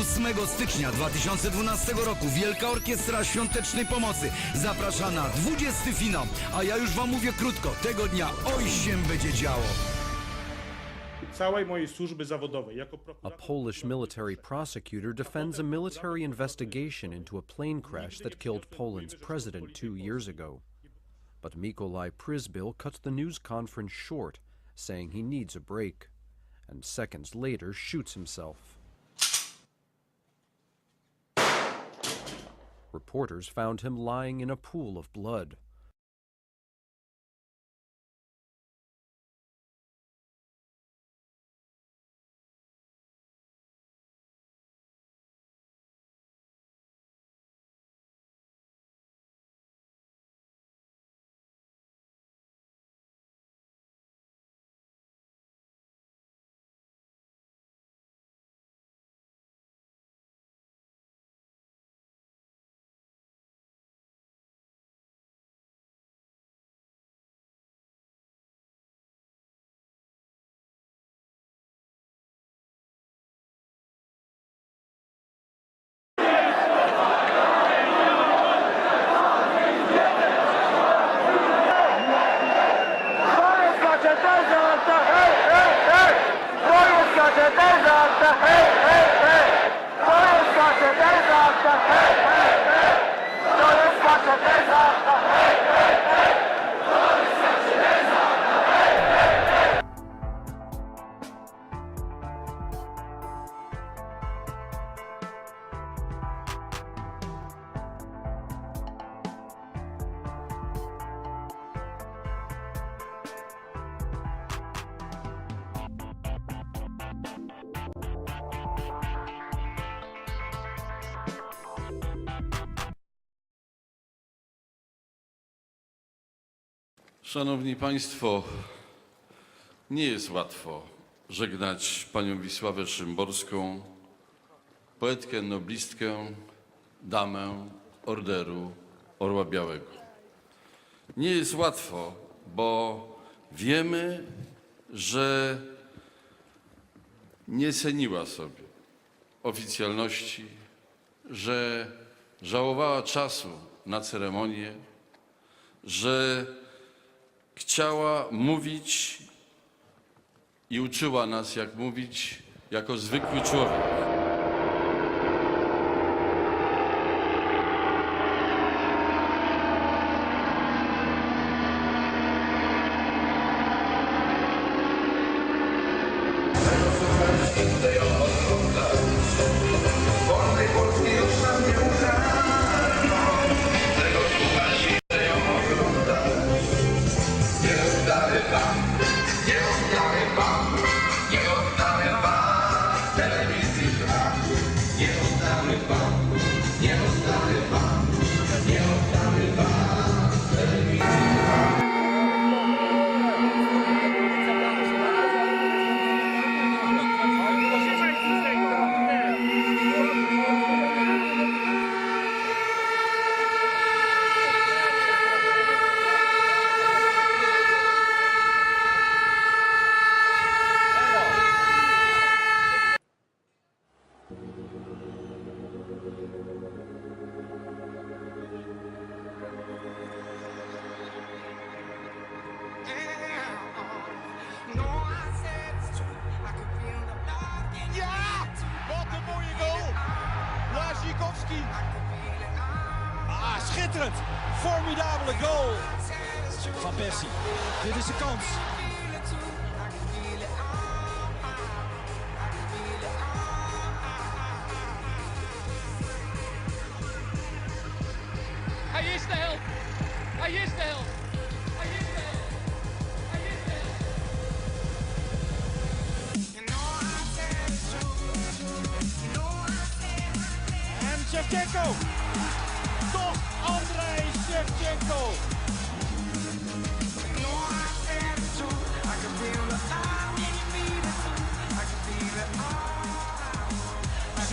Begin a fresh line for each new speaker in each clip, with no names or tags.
8 stycznia 2012 roku Wielka Orkiestra Świątecznej Pomocy zaprasza na 20 finał. A ja już wam mówię krótko, tego dnia oj się będzie działo.
całej mojej służby zawodowej jako
A
prokurator.
Polish military prosecutor defends a military investigation into a plane crash that killed Poland's president two years ago. But Mikolai Pryzbyl cut the news conference short, saying he needs a break, and seconds later shoots himself. Reporters found him lying in a pool of blood.
Hey, hey, hey!
Szanowni Państwo, nie jest łatwo żegnać panią Wisławę Szymborską, poetkę, noblistkę, damę Orderu Orła Białego. Nie jest łatwo, bo wiemy, że nie ceniła sobie oficjalności, że żałowała czasu na ceremonię, że chciała mówić i uczyła nas, jak mówić jako zwykły człowiek.
Ja! Dit is de kans.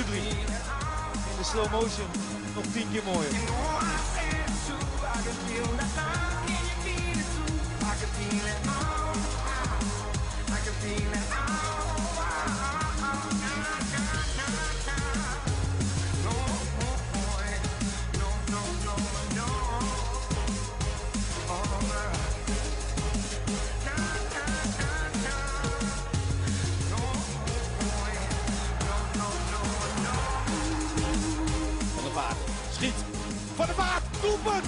Subri. In de slow motion nog tien keer mooier. Doelpunt!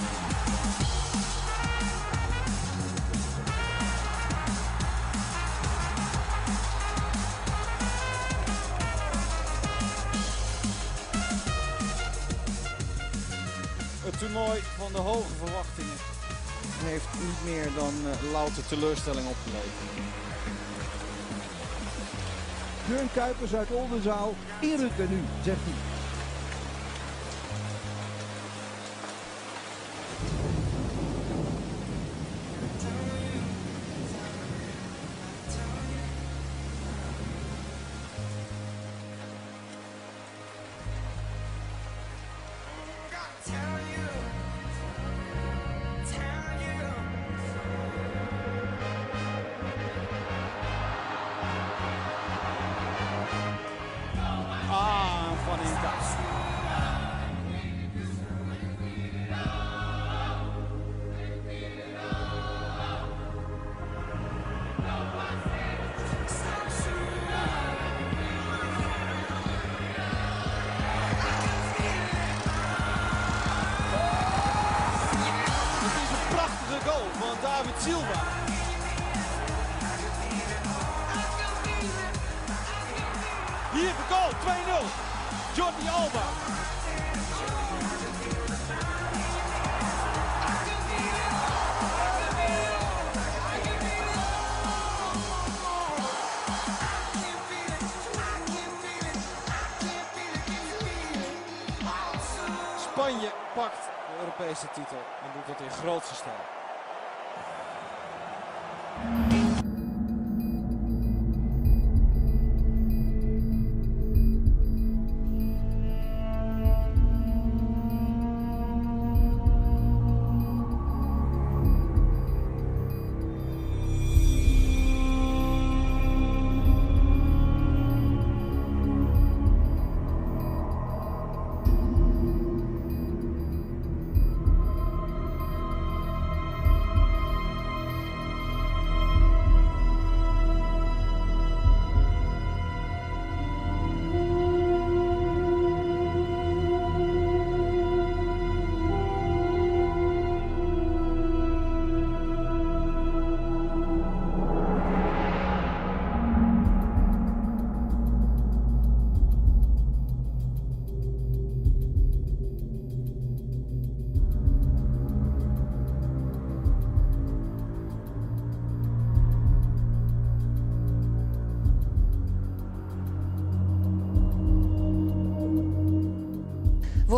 Het toernooi van de hoge verwachtingen heeft niet meer dan eh, louter teleurstelling opgeleverd.
Björn Kuipers uit Oldenzaal. Inrukken nu, zegt hij.
Jordi Alba. Spanje pakt de Europese titel en doet dat in grootste stijl.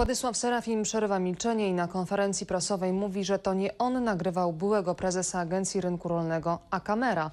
Władysław Serafin przerywa milczenie i na konferencji prasowej mówi, że to nie on nagrywał byłego prezesa Agencji Rynku Rolnego, a kamera.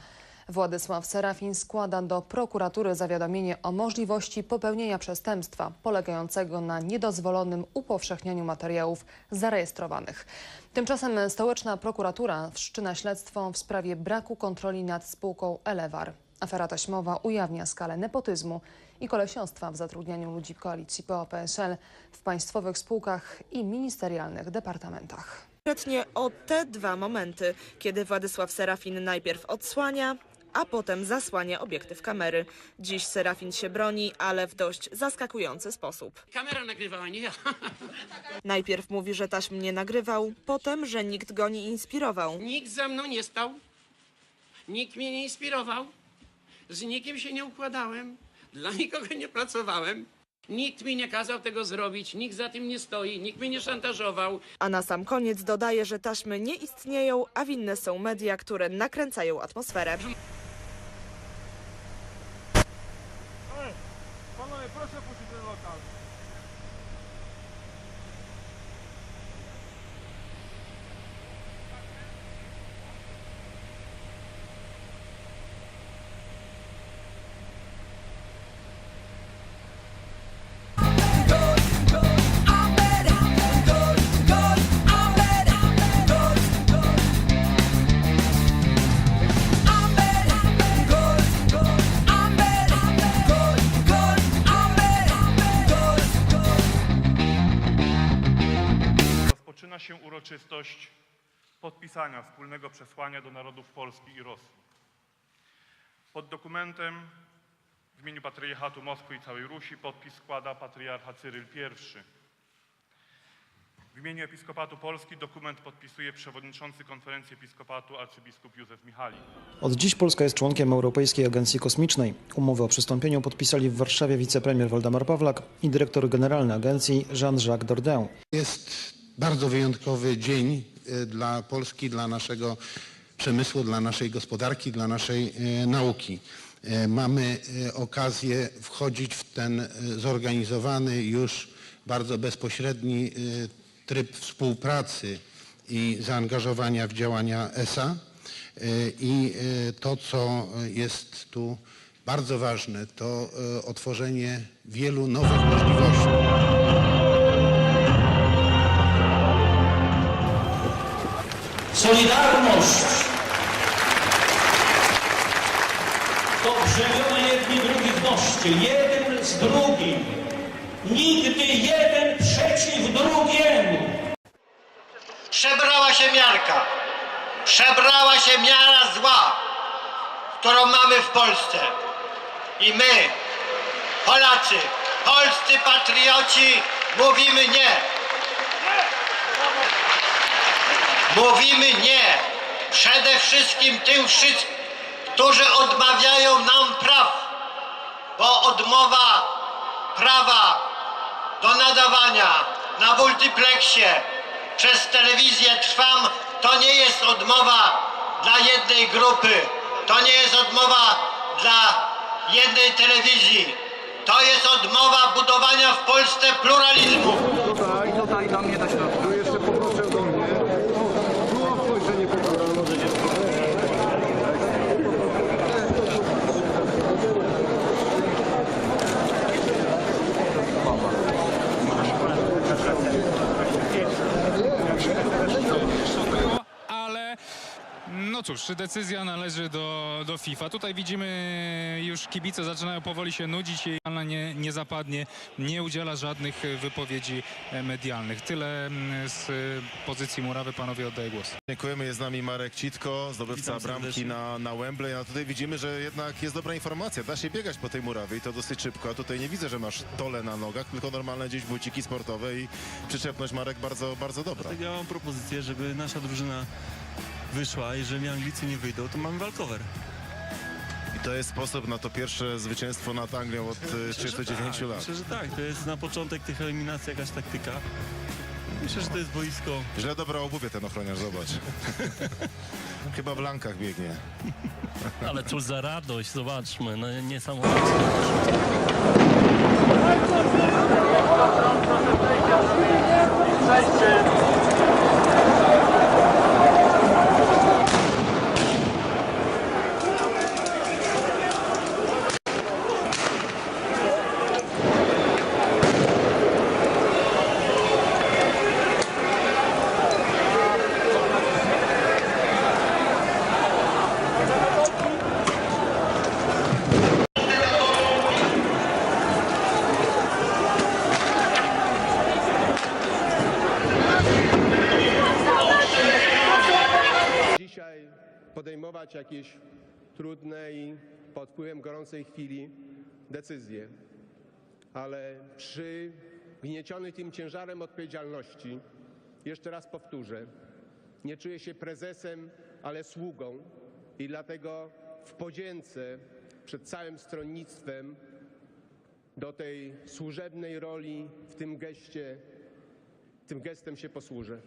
Władysław Serafin składa do prokuratury zawiadomienie o możliwości popełnienia przestępstwa polegającego na niedozwolonym upowszechnianiu materiałów zarejestrowanych. Tymczasem stołeczna prokuratura wszczyna śledztwo w sprawie braku kontroli nad spółką Elewar. Afera taśmowa ujawnia skalę nepotyzmu i kolesiostwa w zatrudnianiu ludzi koalicji PO-PSL w państwowych spółkach i ministerialnych departamentach.
Konkretnie o te dwa momenty, kiedy Władysław Serafin najpierw odsłania, a potem zasłania obiektyw kamery. Dziś Serafin się broni, ale w dość zaskakujący sposób.
Kamera nagrywała, nie ja.
Najpierw mówi, że taśm nie nagrywał, potem, że nikt go nie inspirował.
Nikt ze mną nie stał. Nikt mnie nie inspirował. Z nikim się nie układałem. Dla nikogo nie pracowałem. Nikt mi nie kazał tego zrobić. Nikt za tym nie stoi. Nikt mnie nie szantażował.
A na sam koniec dodaje, że taśmy nie istnieją, a winne są media, które nakręcają atmosferę.
Podpisania wspólnego przesłania do narodów Polski i Rosji. Pod dokumentem w imieniu Patriarchatu Moskwy i całej Rusi podpis składa patriarcha Cyryl I. W imieniu Episkopatu Polski dokument podpisuje przewodniczący Konferencji Episkopatu arcybiskup Józef Michalik.
Od dziś Polska jest członkiem Europejskiej Agencji Kosmicznej. Umowę o przystąpieniu podpisali w Warszawie wicepremier Waldemar Pawlak i dyrektor generalny agencji Jean-Jacques Dordain.
Jest bardzo wyjątkowy dzień dla Polski, dla naszego przemysłu, dla naszej gospodarki, dla naszej e, nauki. E, Mamy okazję wchodzić w ten zorganizowany już bardzo bezpośredni tryb współpracy i zaangażowania w działania ESA. I to, co jest tu bardzo ważne, to otworzenie wielu nowych możliwości.
Solidarność to brzemiona jedni drugich noście, jeden z drugim. Nigdy jeden przeciw drugiemu.
Przebrała się miarka. Przebrała się miara zła, którą mamy w Polsce. I my, Polacy, polscy patrioci, mówimy nie. Mówimy nie. Przede wszystkim tym wszystkim, którzy odmawiają nam praw. Bo odmowa prawa do nadawania na multiplexie przez telewizję Trwam to nie jest odmowa dla jednej grupy. To nie jest odmowa dla jednej telewizji. To jest odmowa budowania w Polsce pluralizmu.
Tutaj, tutaj. Tu jeszcze poproszę do mnie. Tu o spojrzenie poproszę.
ale no cóż, decyzja należy do, do FIFA. Tutaj widzimy już kibice zaczynają powoli się nudzić i ona nie, nie zapadnie, nie udziela żadnych wypowiedzi medialnych. Tyle mm, z pozycji murawy, panowie oddaję głos.
Dziękujemy, jest z nami Marek Citko, zdobywca
Witam
bramki na, na Wembley. A tutaj widzimy, że jednak jest dobra informacja. Da się biegać po tej murawie i to dosyć szybko. A tutaj nie widzę, że masz tole na nogach, tylko normalne gdzieś buciki sportowe i przyczepność Marek bardzo, bardzo dobra.
Dlatego ja mam propozycję, żeby nasza drużyna wyszła. Jeżeli Anglicy nie wyjdą, to mamy walkover.
I to jest sposób na to pierwsze zwycięstwo nad Anglią od e,
Myślę, że
39
tak,
lat.
Myślę, że tak. To jest na początek tych eliminacji jakaś taktyka. Myślę, że to jest boisko.
Źle dobra obuwie ten ochroniarz, zobacz. Chyba w lankach biegnie.
Ale cóż za radość, zobaczmy, no niesamowite.
Dzisiaj gorącej chwili decyzje, ale przy gnieciony tym ciężarem odpowiedzialności, jeszcze raz powtórzę, nie czuję się prezesem, ale sługą i dlatego w podzięce przed całym stronnictwem do tej służebnej roli w tym geście, tym gestem się posłużę.